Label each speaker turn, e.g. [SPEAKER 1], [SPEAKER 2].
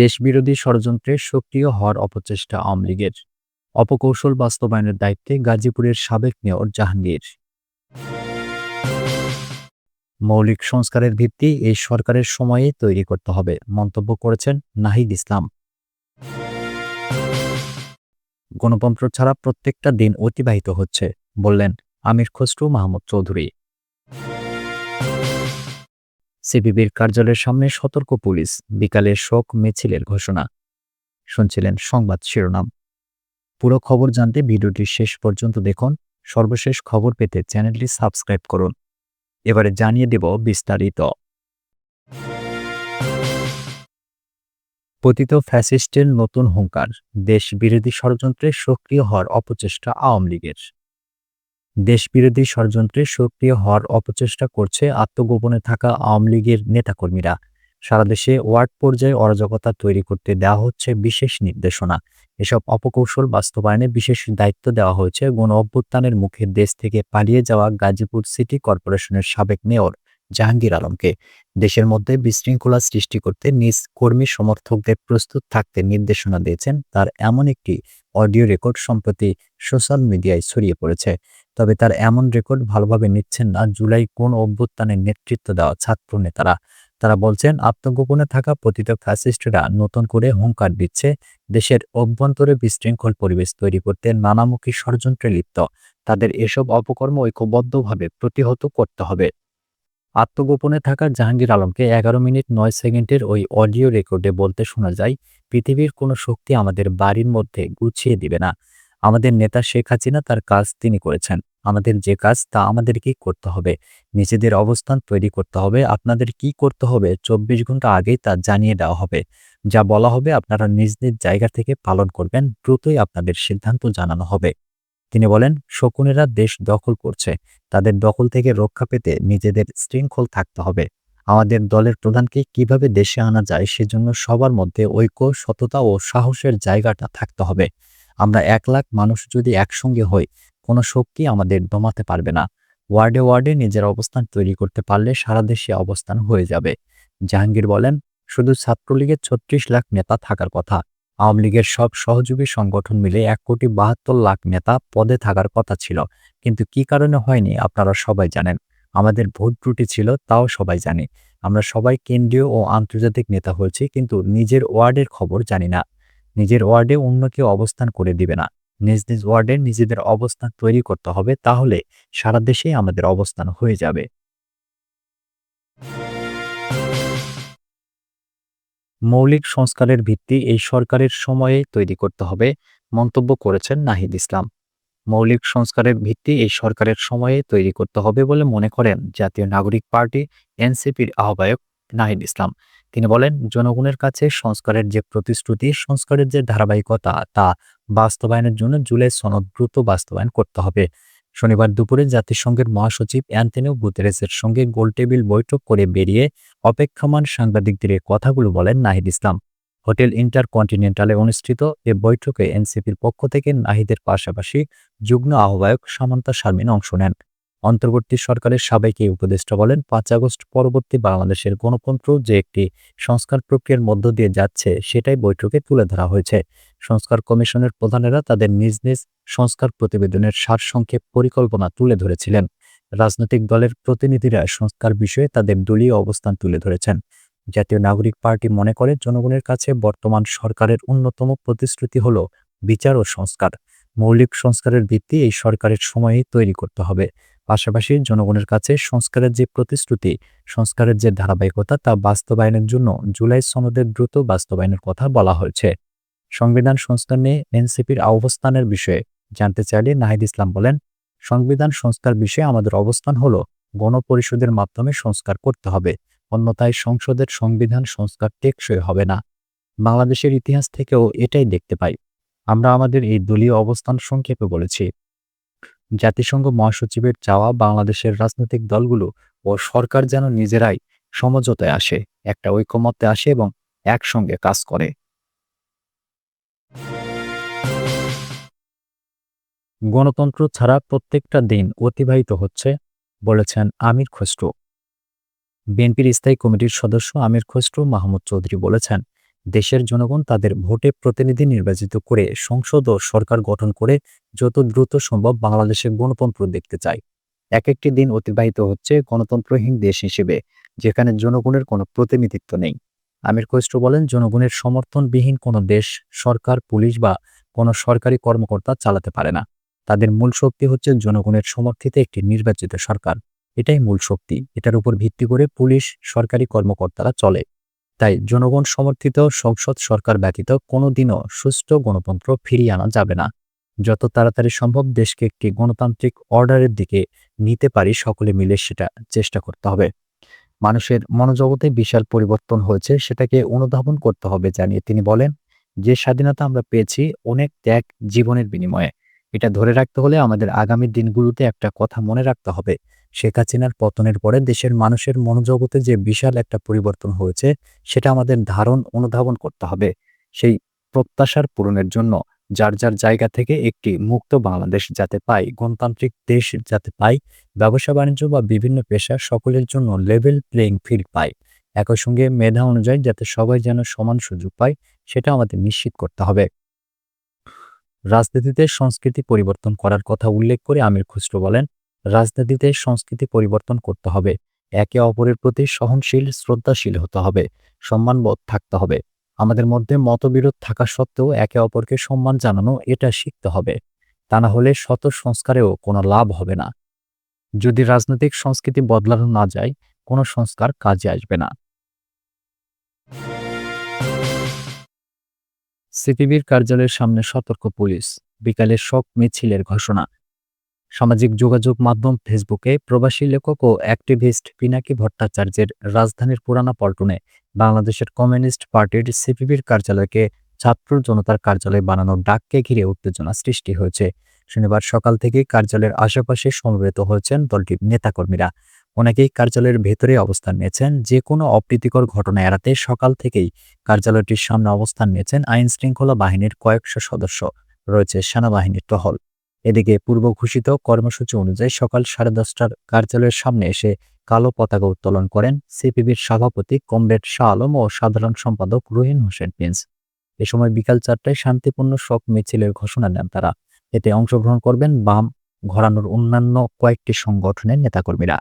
[SPEAKER 1] দেশবিরোধী ষড়যন্ত্রে সক্রিয় হওয়ার অপচেষ্টা আওয়ামী লীগের অপকৌশল বাস্তবায়নের দায়িত্বে গাজীপুরের সাবেক মেয়র জাহাঙ্গীর মৌলিক সংস্কারের ভিত্তি এই সরকারের সময়ে তৈরি করতে হবে মন্তব্য করেছেন নাহিদ ইসলাম গণতন্ত্র ছাড়া প্রত্যেকটা দিন অতিবাহিত হচ্ছে বললেন আমির খসরু মাহমুদ চৌধুরী সিপিবির কার্যালয়ের সামনে সতর্ক পুলিশ বিকালে শোক মিছিলের ঘোষণা শুনছিলেন সংবাদ শিরোনাম পুরো খবর জানতে ভিডিওটি শেষ পর্যন্ত দেখুন সর্বশেষ খবর পেতে চ্যানেলটি সাবস্ক্রাইব করুন এবারে জানিয়ে দেব বিস্তারিত পতিত ফ্যাসিস্টের নতুন হুঙ্কার দেশ বিরোধী ষড়যন্ত্রে সক্রিয় হওয়ার অপচেষ্টা আওয়ামী লীগের দেশবিরোধী ষড়যন্ত্রে সক্রিয় হওয়ার অপচেষ্টা করছে আত্মগোপনে থাকা আওয়ামী লীগের নেতাকর্মীরা সারা দেশে ওয়ার্ড পর্যায়ে অরাজকতা তৈরি করতে দেওয়া হচ্ছে বিশেষ নির্দেশনা এসব অপকৌশল বাস্তবায়নে বিশেষ দায়িত্ব দেওয়া হয়েছে গণ অভ্যুত্থানের মুখে দেশ থেকে পালিয়ে যাওয়া গাজীপুর সিটি কর্পোরেশনের সাবেক মেয়র জাহাঙ্গীর আলমকে দেশের মধ্যে বিশৃঙ্খলা সৃষ্টি করতে নিজ কর্মী সমর্থকদের প্রস্তুত থাকতে নির্দেশনা দিয়েছেন তার এমন একটি অডিও রেকর্ড সম্প্রতি সোশ্যাল মিডিয়ায় ছড়িয়ে পড়েছে তবে তার এমন রেকর্ড ভালোভাবে নিচ্ছেন না জুলাই কোন অভ্যুত্থানের নেতৃত্ব দেওয়া ছাত্র নেতারা তারা বলছেন আত্মগোপনে থাকা পতিত ফ্যাসিস্টরা নতুন করে হুঙ্কার দিচ্ছে দেশের অভ্যন্তরে বিশৃঙ্খল পরিবেশ তৈরি করতে নানামুখী ষড়যন্ত্রে লিপ্ত তাদের এসব অপকর্ম ঐক্যবদ্ধভাবে প্রতিহত করতে হবে আত্মগোপনে থাকা জাহাঙ্গীর আলমকে এগারো মিনিট নয় সেকেন্ডের ওই অডিও রেকর্ডে বলতে শোনা যায় পৃথিবীর কোনো শক্তি আমাদের বাড়ির মধ্যে গুছিয়ে দিবে না আমাদের নেতা শেখ হাসিনা তার কাজ তিনি করেছেন আমাদের যে কাজ তা আমাদেরকেই করতে হবে নিজেদের অবস্থান তৈরি করতে হবে আপনাদের কি করতে হবে চব্বিশ ঘন্টা আগেই তা জানিয়ে দেওয়া হবে যা বলা হবে আপনারা নিজ নিজ জায়গা থেকে পালন করবেন দ্রুতই আপনাদের সিদ্ধান্ত জানানো হবে তিনি বলেন শকুনেরা দেশ দখল করছে তাদের দখল থেকে রক্ষা পেতে নিজেদের শৃঙ্খল থাকতে হবে আমাদের দলের প্রধানকে কিভাবে দেশে আনা যায় সেজন্য সবার মধ্যে ঐক্য সততা ও সাহসের জায়গাটা থাকতে হবে আমরা এক লাখ মানুষ যদি একসঙ্গে হই কোনো শক্তি আমাদের দমাতে পারবে না ওয়ার্ডে ওয়ার্ডে নিজের অবস্থান তৈরি করতে পারলে সারা দেশে অবস্থান হয়ে যাবে জাহাঙ্গীর বলেন শুধু ছাত্রলীগের ছত্রিশ লাখ নেতা থাকার কথা আওয়ামী লীগের সব সহযোগী সংগঠন মিলে এক কোটি বাহাত্তর লাখ নেতা পদে থাকার কথা ছিল কিন্তু কি কারণে হয়নি আপনারা সবাই জানেন আমাদের ভোট ত্রুটি ছিল তাও সবাই জানে আমরা সবাই কেন্দ্রীয় ও আন্তর্জাতিক নেতা হয়েছি কিন্তু নিজের ওয়ার্ডের খবর জানি না নিজের ওয়ার্ডে অন্য কেউ অবস্থান করে দিবে না নিজ নিজ ওয়ার্ডে নিজেদের অবস্থান তৈরি করতে হবে তাহলে সারা দেশেই আমাদের অবস্থান হয়ে যাবে মৌলিক সংস্কারের ভিত্তি এই সরকারের সময়ে তৈরি করতে হবে মন্তব্য করেছেন নাহিদ ইসলাম মৌলিক সংস্কারের ভিত্তি এই সরকারের সময়ে তৈরি করতে হবে বলে মনে করেন জাতীয় নাগরিক পার্টি এনসিপির আহ্বায়ক নাহিদ ইসলাম তিনি বলেন জনগণের কাছে সংস্কারের যে প্রতিশ্রুতি সংস্কারের যে ধারাবাহিকতা তা বাস্তবায়নের জন্য জুলাই সনদ দ্রুত বাস্তবায়ন করতে হবে শনিবার দুপুরে জাতিসংঘের মহাসচিব অ্যান্থনিও গুতেরেসের সঙ্গে গোলটেবিল বৈঠক করে বেরিয়ে অপেক্ষমান সাংবাদিকদের কথাগুলো বলেন নাহিদ ইসলাম হোটেল ইন্টারকন্টিনেন্টালে অনুষ্ঠিত এ বৈঠকে এনসিপির পক্ষ থেকে নাহিদের পাশাপাশি যুগ্ম আহ্বায়ক সামান্তা শারমিন অংশ নেন অন্তর্বর্তী সরকারের সাবেক এই উপদেষ্টা বলেন পাঁচ আগস্ট পরবর্তী বাংলাদেশের গণতন্ত্র যে একটি সংস্কার প্রক্রিয়ার মধ্য দিয়ে যাচ্ছে সেটাই বৈঠকে তুলে ধরা হয়েছে সংস্কার কমিশনের প্রধানেরা তাদের নিজ নিজ সংস্কার প্রতিবেদনের সারসংক্ষেপ পরিকল্পনা তুলে ধরেছিলেন রাজনৈতিক দলের প্রতিনিধিরা সংস্কার বিষয়ে তাদের দলীয় অবস্থান তুলে ধরেছেন জাতীয় নাগরিক পার্টি মনে করে জনগণের কাছে বর্তমান সরকারের অন্যতম প্রতিশ্রুতি হল বিচার ও সংস্কার মৌলিক সংস্কারের ভিত্তি এই সরকারের সময়ে তৈরি করতে হবে পাশাপাশি জনগণের কাছে সংস্কারের যে প্রতিশ্রুতি সংস্কারের যে ধারাবাহিকতা তা বাস্তবায়নের জন্য জুলাই সনদের দ্রুত বাস্তবায়নের কথা বলা হয়েছে সংবিধান সংস্কার নিয়ে এনসিপির অবস্থানের বিষয়ে জানতে চাইলে নাহিদ ইসলাম বলেন সংবিধান সংস্কার বিষয়ে আমাদের অবস্থান হল গণপরিষদের মাধ্যমে সংস্কার করতে হবে অন্যথায় সংসদের সংবিধান সংস্কার টেকসই হবে না বাংলাদেশের ইতিহাস থেকেও এটাই দেখতে পাই আমরা আমাদের এই দলীয় অবস্থান সংক্ষেপে বলেছি জাতিসংঘ মহাসচিবের চাওয়া বাংলাদেশের রাজনৈতিক দলগুলো ও সরকার যেন নিজেরাই সমঝোতায় আসে একটা ঐকমত্যে আসে এবং একসঙ্গে কাজ করে গণতন্ত্র ছাড়া প্রত্যেকটা দিন অতিবাহিত হচ্ছে বলেছেন আমির খসরু বিএনপির স্থায়ী কমিটির সদস্য আমির খসরু মাহমুদ চৌধুরী বলেছেন দেশের জনগণ তাদের ভোটে প্রতিনিধি নির্বাচিত করে সংসদ ও সরকার গঠন করে যত দ্রুত সম্ভব বাংলাদেশে গণতন্ত্র দেখতে চায় এক একটি দিন অতিবাহিত হচ্ছে গণতন্ত্রহীন দেশ হিসেবে যেখানে জনগণের কোনো প্রতিনিধিত্ব নেই আমির কৈষ্ট বলেন জনগণের সমর্থনবিহীন কোনো দেশ সরকার পুলিশ বা কোনো সরকারি কর্মকর্তা চালাতে পারে না তাদের মূল শক্তি হচ্ছে জনগণের সমর্থিত একটি নির্বাচিত সরকার এটাই মূল শক্তি এটার উপর ভিত্তি করে পুলিশ সরকারি কর্মকর্তারা চলে তাই জনগণ সমর্থিত সংসদ সরকার ব্যতীত কোনোদিনও সুষ্ঠু গণতন্ত্র ফিরিয়ে আনা যাবে না যত তাড়াতাড়ি সম্ভব দেশকে একটি গণতান্ত্রিক অর্ডারের দিকে নিতে পারি সকলে মিলে সেটা চেষ্টা করতে হবে মানুষের মনোজগতে বিশাল পরিবর্তন হয়েছে সেটাকে অনুধাবন করতে হবে জানিয়ে তিনি বলেন যে স্বাধীনতা আমরা পেয়েছি অনেক ত্যাগ জীবনের বিনিময়ে এটা ধরে রাখতে হলে আমাদের আগামী দিনগুলোতে একটা কথা মনে রাখতে হবে শেখ হাসিনার পতনের পরে দেশের মানুষের মনোজগতে যে বিশাল একটা পরিবর্তন হয়েছে সেটা আমাদের ধারণ অনুধাবন করতে হবে সেই প্রত্যাশার পূরণের জন্য যার যার জায়গা থেকে একটি মুক্ত বাংলাদেশ যাতে পায় গণতান্ত্রিক দেশ যাতে পায় ব্যবসা বাণিজ্য বা বিভিন্ন পেশা সকলের জন্য লেভেল প্লেয়িং ফিল্ড পায় একই সঙ্গে মেধা অনুযায়ী যাতে সবাই যেন সমান সুযোগ পায় সেটা আমাদের নিশ্চিত করতে হবে রাজনীতিতে সংস্কৃতি পরিবর্তন করার কথা উল্লেখ করে আমির খুসরু বলেন রাজনীতিতে সংস্কৃতি পরিবর্তন করতে হবে একে অপরের প্রতি সহনশীল শ্রদ্ধাশীল হতে হবে সম্মানবোধ থাকতে হবে আমাদের মধ্যে মতবিরোধ থাকা সত্ত্বেও একে অপরকে সম্মান জানানো এটা শিখতে হবে তা না হলে শত সংস্কারেও কোনো লাভ হবে না যদি রাজনৈতিক সংস্কৃতি বদলানো না যায় কোনো সংস্কার কাজে আসবে না সিপিবির কার্যালয়ের সামনে সতর্ক পুলিশ বিকালে শক মিছিলের ঘোষণা সামাজিক যোগাযোগ মাধ্যম ফেসবুকে প্রবাসী লেখক ও অ্যাক্টিভিস্ট পিনাকি ভট্টাচার্যের রাজধানীর পুরানা পল্টনে বাংলাদেশের কমিউনিস্ট পার্টির সিপিবির কার্যালয়কে ছাত্র জনতার কার্যালয় বানানোর ডাককে ঘিরে উত্তেজনা সৃষ্টি হয়েছে শনিবার সকাল থেকে কার্যালয়ের আশেপাশে সমবেত হয়েছেন দলটির নেতাকর্মীরা অনেকেই কার্যালয়ের ভেতরে অবস্থান নিয়েছেন যে কোনো অপ্রীতিকর ঘটনা এড়াতে সকাল থেকেই কার্যালয়টির সামনে অবস্থান নিয়েছেন আইন শৃঙ্খলা বাহিনীর কয়েকশো সদস্য রয়েছে সেনাবাহিনীর টহল এদিকে পূর্ব ঘোষিত কর্মসূচি অনুযায়ী সকাল সাড়ে দশটার কার্যালয়ের সামনে এসে কালো পতাকা উত্তোলন করেন সিপিবির সভাপতি কমরেড শাহ আলম ও সাধারণ সম্পাদক রুহিন হোসেন প্রিন্স এ সময় বিকাল চারটায় শান্তিপূর্ণ শোক মিছিলের ঘোষণা দেন তারা এতে অংশগ্রহণ করবেন বাম ঘরানোর অন্যান্য কয়েকটি সংগঠনের নেতাকর্মীরা